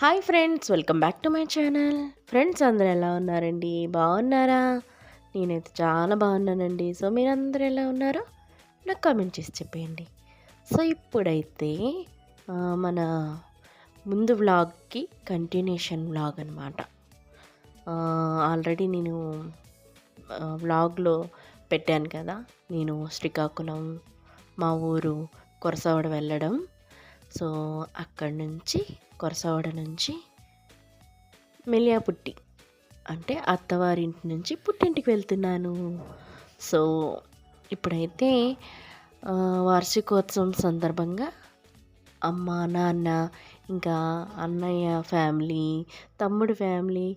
Hi friends welcome back to my channel. Friends అందరూ ఎలా ఉన్నారండి? బాగున్నారా? నేనైతే చాలా బాగున్నానండి. సో మీరందరూ ఎలా ఉన్నారో నాకు కామెంట్ చేసి చెప్పేయండి. సో ఇప్పుడైతే మన ముందు వ్లాగ్కి కంటిన్యూషన్ వ్లాగ్ అనమాట ఆల్రెడీ నేను వ్లాగ్లో పెట్టాను కదా. నేను శ్రీకాకుళం మా ఊరు కొరసవాడ వెళ్ళడం. సో అక్కడి నుంచి కొరసవాడ నుంచి మెలియాపుట్టి అంటే అత్తవారింటి నుంచి పుట్టింటికి వెళ్తున్నాను. సో ఇప్పుడైతే వార్షికోత్సవం సందర్భంగా అమ్మ నాన్న ఇంకా అన్నయ్య ఫ్యామిలీ తమ్ముడు ఫ్యామిలీ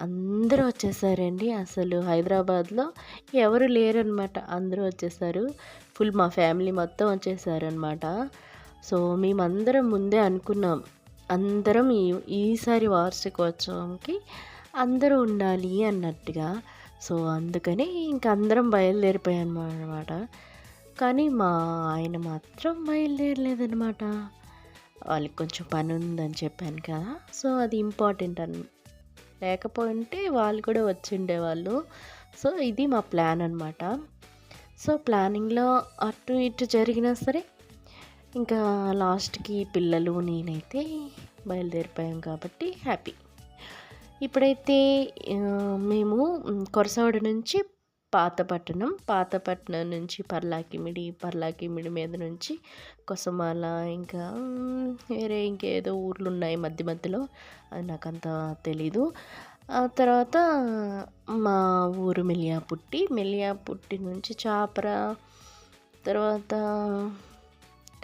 అందరూ వచ్చేసారండి. అసలు హైదరాబాద్లో ఎవరు లేరనమాట అందరూ వచ్చేసారు. ఫుల్ మా ఫ్యామిలీ మొత్తం వచ్చేసారనమాట సో మేమందరం ముందే అనుకున్నాం. అందరం ఈ ఈసారి వార్షికోత్సవంకి అందరూ ఉండాలి అన్నట్టుగా. సో అందుకని ఇంక అందరం బయలుదేరిపోయాం అనమాట కానీ మా ఆయన మాత్రం బయలుదేరలేదనమాట వాళ్ళకి కొంచెం పని ఉందని చెప్పాను కదా. సో అది ఇంపార్టెంట్ అని లేకపోతే వాళ్ళు కూడా వచ్చిండేవాళ్ళు. సో ఇది మా ప్లాన్ అనమాట సో ప్లానింగ్లో అటు ఇటు జరిగినా సరే ఇంకా లాస్ట్కి పిల్లలు నేనైతే బయలుదేరిపోయాం కాబట్టి హ్యాపీ. ఇప్పుడైతే మేము కొరసవాడ నుంచి పాతపట్నం పాతపట్నం నుంచి పర్లాకిమిడి పర్లాకిమిడి మీద నుంచి కొసమాల ఇంకా వేరే ఇంకేదో ఊర్లు ఉన్నాయి మధ్య మధ్యలో అది నాకు అంత తెలీదు. ఆ తర్వాత మా ఊరు మెలియాపుట్టి మెలియాపుట్టి నుంచి చాపర తర్వాత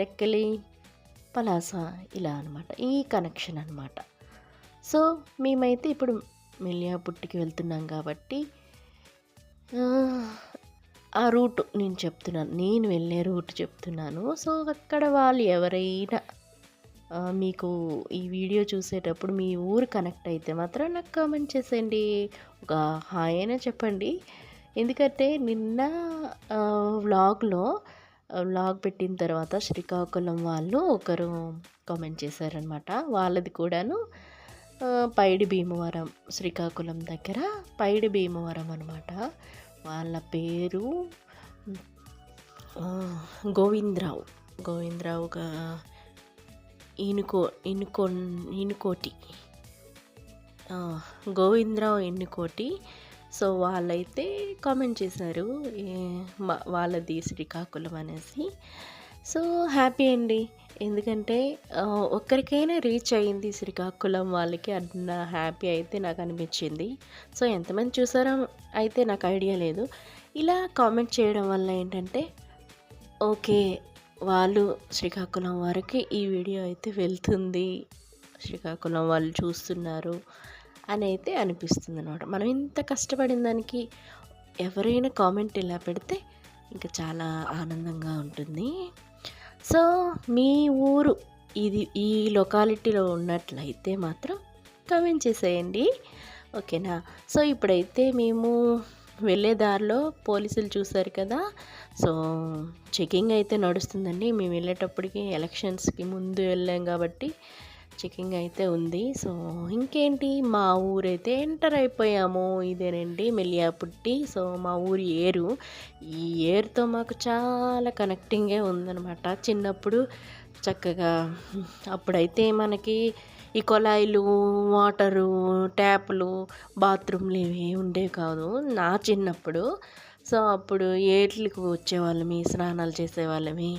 టెక్కలి పలాస ఇలా అనమాట ఈ కనెక్షన్ అనమాట సో మేమైతే ఇప్పుడు మెలియాపుట్టికి వెళ్తున్నాం కాబట్టి ఆ, రూట్ నేను చెప్తున్నాను. నేను వెళ్ళే రూట్ చెప్తున్నాను. సో అక్కడ వాళ్ళు ఎవరైనా మీకు ఈ వీడియో చూసేటప్పుడు మీ ఊరు కనెక్ట్ అయితే మాత్రం నాకు కామెంట్ చేసేయండి. ఒక హాయ్ అయినా చెప్పండి. ఎందుకంటే నిన్న వ్లాగ్లో వ్లాగ్ పెట్టిన తర్వాత శ్రీకాకుళం వాళ్ళు ఒకరు కామెంట్ చేశారనమాట వాళ్ళది కూడాను పైడి భీమవరం శ్రీకాకుళం దగ్గర పైడి భీమవరం అనమాట వాళ్ళ పేరు గోవిందరావు. గోవిందరావు ఇనుకో ఇనుకో ఇనుకోటి. గోవిందరావు ఎన్నుకోటి సో వాళ్ళైతే కామెంట్ చేశారు వాళ్ళది శ్రీకాకుళం అనేసి. సో హ్యాపీ అండి. ఎందుకంటే ఒక్కరికైనా రీచ్ అయింది శ్రీకాకుళం వాళ్ళకి అన్న హ్యాపీ అయితే నాకు అనిపించింది. సో ఎంతమంది చూసారో అయితే నాకు ఐడియా లేదు. ఇలా కామెంట్ చేయడం వల్ల ఏంటంటే ఓకే వాళ్ళు శ్రీకాకుళం వరకు ఈ వీడియో అయితే వెళ్తుంది. శ్రీకాకుళం వాళ్ళు చూస్తున్నారు. అని అయితే అనిపిస్తుంది అనమాట మనం ఇంత కష్టపడిన దానికి ఎవరైనా కామెంట్ ఇలా పెడితే ఇంకా చాలా ఆనందంగా ఉంటుంది. సో మీ ఊరు ఇది ఈ లొకాలిటీలో ఉన్నట్లయితే మాత్రం కామెంట్ చేసేయండి. ఓకేనా? సో ఇప్పుడైతే మేము వెళ్ళే దారిలో పోలీసులు చూశారు కదా? సో చెకింగ్ అయితే నడుస్తుందండి. మేము వెళ్ళేటప్పటికి ఎలక్షన్స్కి ముందు వెళ్ళాం కాబట్టి చెకింగ్ అయితే ఉంది. సో ఇంకేంటి? మా ఊరైతే ఎంటర్ అయిపోయాము. ఇదేనండి మెలియాపుట్టి సో మా ఊరి ఏరు. ఈ ఏరుతో మాకు చాలా కనెక్టింగే ఉందనమాట చిన్నప్పుడు చక్కగా అప్పుడైతే మనకి ఈ కొలాయిలు వాటరు ట్యాపులు బాత్రూమ్లు ఇవి ఉండేవి కాదు నా చిన్నప్పుడు. సో అప్పుడు ఏట్లకు వచ్చేవాళ్ళమి స్నానాలు చేసేవాళ్ళమి.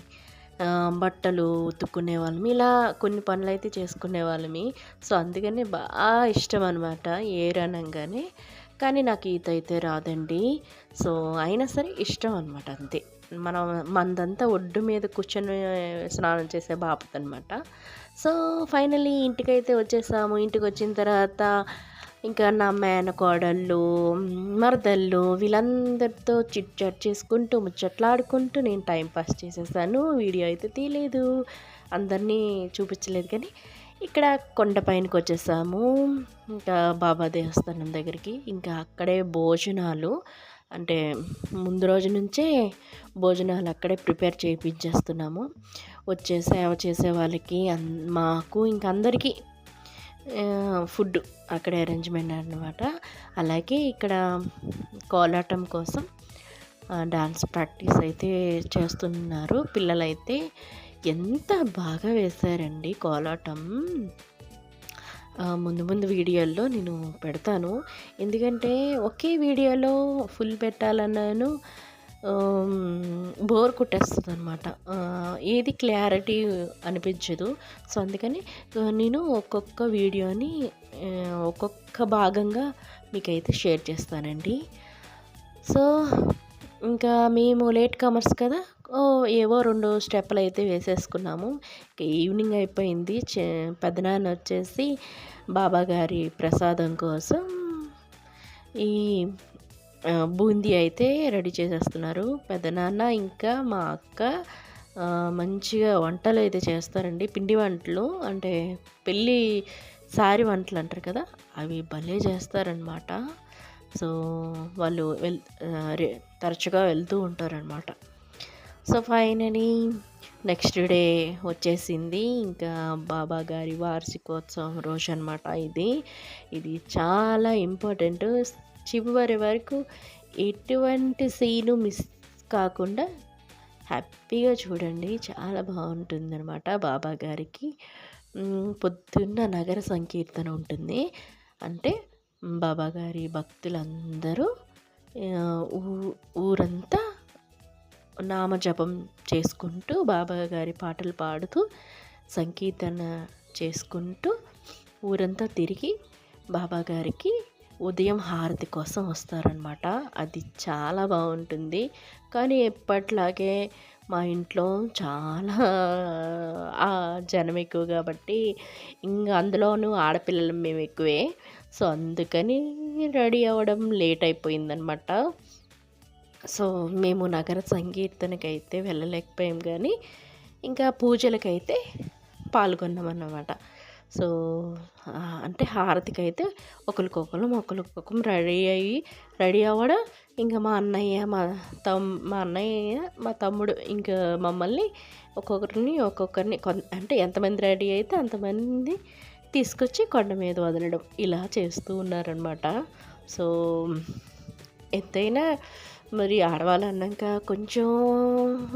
బట్టలు ఉతుక్కునే వాళ్ళం ఇలా కొన్ని పనులు అయితే చేసుకునే వాళ్ళమి సో అందుకని బాగా ఇష్టం అనమాట ఏరనంగానే. కానీ నాకు ఈత అయితే రాదండి. సో అయినా సరే ఇష్టం అనమాట అంతే. మనం మందంతా ఒడ్డు మీద కూర్చొని స్నానం చేసే బాపత్ అనమాట సో ఫైనలీ ఇంటికైతే వచ్చేసాము. ఇంటికి వచ్చిన తర్వాత ఇంకా నా మేనకోడళ్ళు మరదళ్ళు వీళ్ళందరితో చిట్ చాట్ చేసుకుంటూ ముచ్చట్లాడుకుంటూ నేను టైం పాస్ చేసేసాను. వీడియో అయితే తీయలేదు. అందరినీ చూపించలేదు కానీ ఇక్కడ కొండపైనకి వచ్చేసాము. ఇంకా బాబా దేవస్థానం దగ్గరికి. ఇంకా అక్కడే భోజనాలు. అంటే ముందు రోజు నుంచే భోజనాలు అక్కడే ప్రిపేర్ చేయించేస్తున్నాము వచ్చే సేవ చేసే వాళ్ళకి అన్- మాకు ఇంక అందరికీ ఫుడ్ అక్కడ అరేంజ్మెంట్ అనమాట అలాగే ఇక్కడ కోలాటం కోసం డాన్స్ ప్రాక్టీస్ అయితే చేస్తున్నారు. పిల్లలైతే ఎంత బాగా వేశారండి కోలాటం. ముందు ముందు వీడియోల్లో నేను పెడతాను. ఎందుకంటే ఒకే వీడియోలో ఫుల్ పెట్టాలన్నాను. బోర్ కొట్టేస్తుంది అనమాట ఏది క్లారిటీ అనిపించదు. సో అందుకని నేను ఒక్కొక్క వీడియోని ఒక్కొక్క భాగంగా మీకైతే షేర్ చేస్తానండి. సో ఇంకా మేము లేట్ కమర్స్ కదా. ఓ ఏవో రెండు స్టెప్పులు అయితే వేసేసుకున్నాము. ఈవినింగ్ అయిపోయింది. పెద్దనాన్న వచ్చేసి బాబా గారి ప్రసాదం కోసం ఈ బూందీ అయితే రెడీ చేసేస్తున్నారు. పెద్దనాన్న ఇంకా మా అక్క మంచిగా వంటలు అయితే చేస్తారండి. పిండి వంటలు అంటే పెళ్ళి సారి వంటలు అంటారు కదా అవి భలే చేస్తారనమాట సో వాళ్ళు వెల్ తరచుగా వెళ్తూ ఉంటారనమాట సో ఫైనలీ నెక్స్ట్ డే వచ్చేసింది. ఇంకా బాబా గారి వార్షికోత్సవం రోజు అనమాట ఇది. ఇది చాలా ఇంపార్టెంట్. చివరి వరకు ఎటువంటి సీను మిస్ కాకుండా హ్యాపీగా చూడండి. చాలా బాగుంటుంది అనమాట బాబా గారికి. పొద్దున్న నగర సంకీర్తన ఉంటుంది. అంటే బాబా గారి భక్తులందరూ ఊరంతా నామజపం చేసుకుంటూ బాబాగారి పాటలు పాడుతూ సంకీర్తన చేసుకుంటూ ఊరంతా తిరిగి బాబాగారికి ఉదయం హారతి కోసం వస్తారనమాట అది చాలా బాగుంటుంది. కానీ ఎప్పట్లాగే మా ఇంట్లో చాలా జనం ఎక్కువ కాబట్టి ఇంకా అందులోనూ ఆడపిల్లలు మేము ఎక్కువే. సో అందుకని రెడీ అవ్వడం లేట్ అయిపోయిందనమాట సో మేము నగర సంకీర్తనకైతే వెళ్ళలేకపోయాం కానీ ఇంకా పూజలకైతే పాల్గొన్నాం అన్నమాట సో అంటే హారతికి అయితే ఒకరికొకరు ఒకరికొకరు రెడీ అయ్యి రెడీ అవ్వడం ఇంకా మా అన్నయ్య మా తమ్ మా అన్నయ్య మా తమ్ముడు ఇంకా మమ్మల్ని ఒక్కొక్కరిని ఒక్కొక్కరిని అంటే ఎంతమంది రెడీ అయితే అంతమంది తీసుకొచ్చి కొండ మీద వదలడం ఇలా చేస్తూ ఉన్నారనమాట సో ఎంతైనా మరి ఆడవాళ్ళు అన్నాక కొంచెం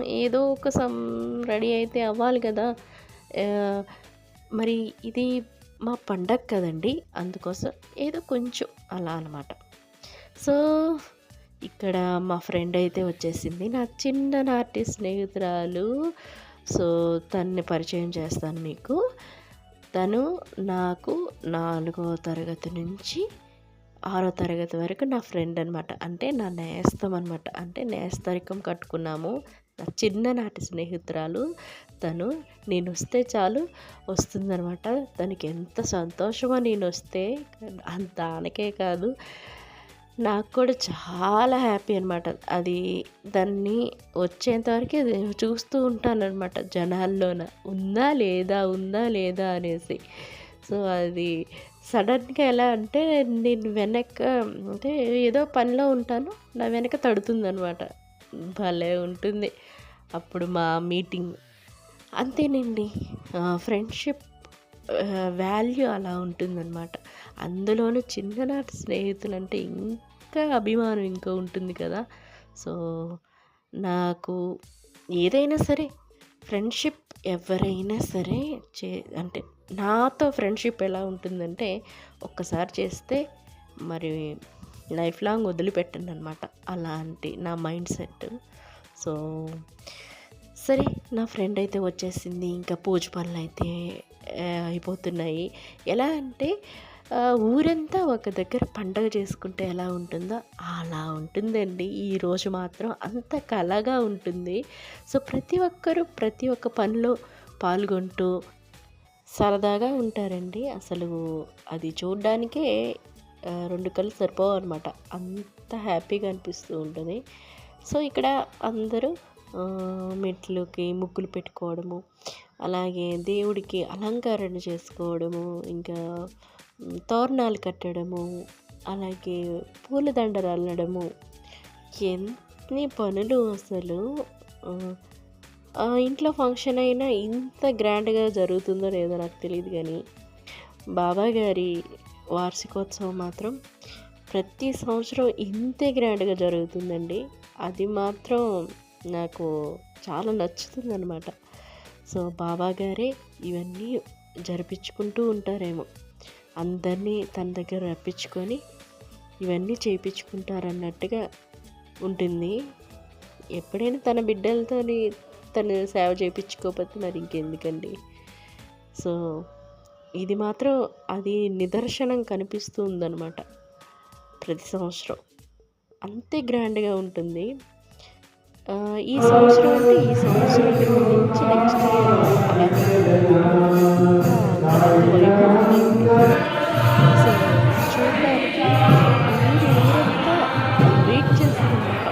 ఏదో ఒక సం రెడీ అయితే అవ్వాలి కదా. మరి ఇది మా పండగ కదండి. అందుకోసం ఏదో కొంచెం అలా అనమాట సో ఇక్కడ మా ఫ్రెండ్ అయితే వచ్చేసింది. నా చిన్ననాటి స్నేహితురాలు. సో తన్ని పరిచయం చేస్తాను మీకు. తను నాకు నాలుగో తరగతి నుంచి ఆరో తరగతి వరకు నా ఫ్రెండ్ అనమాట అంటే నా నేస్తం అనమాట అంటే నేస్తరికం కట్టుకున్నాము. నా చిన్ననాటి స్నేహితురాలు. తను నేను వస్తే చాలు వస్తుందనమాట తనకి ఎంత సంతోషమో నేను వస్తే దానికే కాదు. నాకు కూడా చాలా హ్యాపీ అనమాట అది దాన్ని వచ్చేంతవరకు చూస్తూ ఉంటాను అనమాట జనాల్లోన. ఉందా లేదా ఉందా లేదా అనేసి. సో అది సడన్గా ఎలా అంటే నేను వెనక అంటే ఏదో పనిలో ఉంటాను. నా వెనక తడుతుందనమాట భలే ఉంటుంది. అప్పుడు మా మీటింగ్ అంతేనండి. ఫ్రెండ్షిప్ వాల్యూ అలా ఉంటుందన్నమాట. అందులోనూ చిన్ననాటి స్నేహితులు అంటే ఇంకా అభిమానం ఇంకా ఉంటుంది కదా. సో నాకు ఏదైనా సరే ఫ్రెండ్షిప్ ఎవరైనా సరే చే అంటే నాతో ఫ్రెండ్షిప్ ఎలా ఉంటుందంటే ఒక్కసారి చేస్తే మరి లైఫ్ లాంగ్ వదిలిపెట్టండి అనమాట అలాంటి నా మైండ్ సెట్. సో సరే నా ఫ్రెండ్ అయితే వచ్చేసింది. ఇంకా పూజ పనులు అయితే అయిపోతున్నాయి. ఎలా అంటే ఊరంతా ఒక దగ్గర పండగ చేసుకుంటే ఎలా ఉంటుందో అలా ఉంటుందండి. ఈరోజు మాత్రం అంత కళగా ఉంటుంది. సో ప్రతి ఒక్కరూ ప్రతి ఒక్క పనిలో పాల్గొంటూ సరదాగా ఉంటారండి. అసలు అది చూడ్డానికే రెండు కళ్ళు సరిపోవన్నమాట అంత హ్యాపీగా అనిపిస్తూ ఉంటుంది. సో ఇక్కడ అందరూ మెట్లుకి ముగ్గులు పెట్టుకోవడము అలాగే దేవుడికి అలంకరణ చేసుకోవడము ఇంకా తోరణాలు కట్టడము అలాగే పూలదండలు అల్లడము. ఎన్ని పనులు అసలు! ఇంట్లో ఫంక్షన్ అయినా ఇంత గ్రాండ్గా జరుగుతుందో లేదో నాకు తెలియదు కానీ బాబా గారి వార్షికోత్సవం మాత్రం ప్రతి సంవత్సరం ఇంతే గ్రాండ్గా జరుగుతుందండి. అది మాత్రం నాకు చాలా నచ్చుతుంది అనమాట సో బాబా గారే ఇవన్నీ జరిపించుకుంటూ ఉంటారేమో. అందరినీ తన దగ్గర రప్పించుకొని ఇవన్నీ చేయించుకుంటారన్నట్టుగా ఉంటుంది. ఎప్పుడైనా తన బిడ్డలతోని తను సేవ చేయించుకోకపోతే మరి ఇంకెందుకండి? సో ఇది మాత్రం అది నిదర్శనం కనిపిస్తూ ప్రతి సంవత్సరం. అంతే గ్రాండ్గా ఉంటుంది. ఈ సంవత్సరం అంటే ఈ సంవత్సరం నుంచి నెక్స్ట్ చూడడానికి వెయిట్ చేస్తుందన్నమాట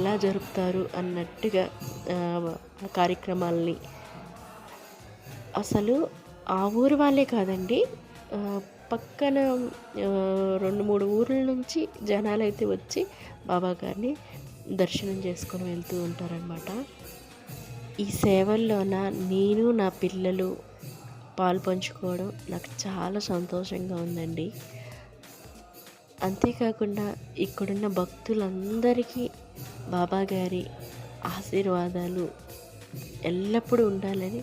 ఎలా జరుపుతారు అన్నట్టుగా కార్యక్రమాల్ని. అసలు ఆ ఊరు వాళ్ళే కాదండి పక్కన రెండు మూడు ఊర్ల నుంచి జనాలు అయితే వచ్చి బాబా గారిని దర్శనం చేసుకొని వెళ్తూ ఉంటారనమాట ఈ సేవల్లోన నేను నా పిల్లలు పాలు పంచుకోవడం నాకు చాలా సంతోషంగా ఉందండి. అంతేకాకుండా ఇక్కడున్న భక్తులందరికీ బాబా గారి ఆశీర్వాదాలు ఎల్లప్పుడూ ఉండాలని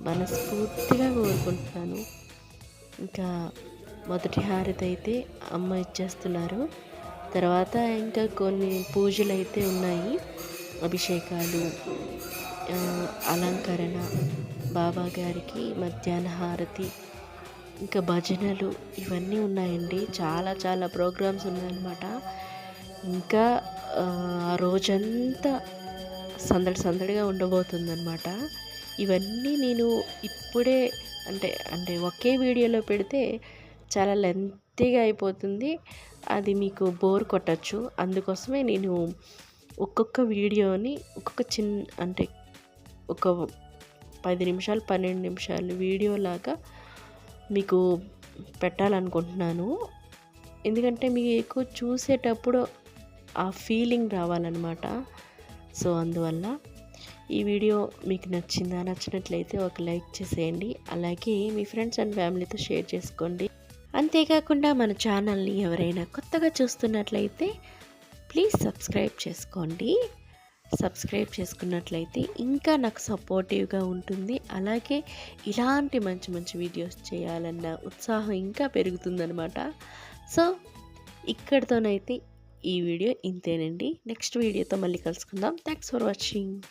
మనస్ఫూర్తిగా కోరుకుంటున్నాను. ఇంకా మొదటి హారతి అయితే అమ్మ ఇచ్చేస్తున్నారు. తర్వాత ఇంకా కొన్ని పూజలు అయితే ఉన్నాయి. అభిషేకాలు అలంకరణ బాబా గారికి మధ్యాహ్న హారతి ఇంకా భజనలు ఇవన్నీ ఉన్నాయండి. చాలా చాలా ప్రోగ్రామ్స్ ఉన్నాయన్నమాట. ఇంకా ఆ రోజంతా సందడి సందడిగా ఉండబోతుందన్నమాట. ఇవన్నీ నేను ఇప్పుడే అంటే అంటే ఒకే వీడియోలో పెడితే చాలా లెంతీగా అయిపోతుంది. అది మీకు బోర్ కొట్టచ్చు. అందుకోసమే నేను ఒక్కొక్క వీడియోని ఒక్కొక్క చిన్న అంటే ఒక పది నిమిషాలు పన్నెండు నిమిషాలు వీడియోలాగా మీకు పెట్టాలనుకుంటున్నాను. ఎందుకంటే మీకు చూసేటప్పుడు ఆ ఫీలింగ్ రావాలన్నమాట. సో అందువల్ల ఈ వీడియో మీకు నచ్చిందా నచ్చినట్లయితే ఒక లైక్ చేసేయండి. అలాగే మీ ఫ్రెండ్స్ అండ్ ఫ్యామిలీతో షేర్ చేసుకోండి. అంతేకాకుండా మన ఛానల్ని ఎవరైనా కొత్తగా చూస్తున్నట్లయితే ప్లీజ్ సబ్స్క్రైబ్ చేసుకోండి. సబ్స్క్రైబ్ చేసుకున్నట్లయితే ఇంకా నాకు సపోర్టివ్గా ఉంటుంది. అలాగే ఇలాంటి మంచి మంచి వీడియోస్ చేయాలన్న ఉత్సాహం ఇంకా పెరుగుతుందనమాట సో ఇక్కడితోనైతే ఈ వీడియో ఇంతేనండి. నెక్స్ట్ వీడియోతో మళ్ళీ కలుసుకుందాం. Thanks for watching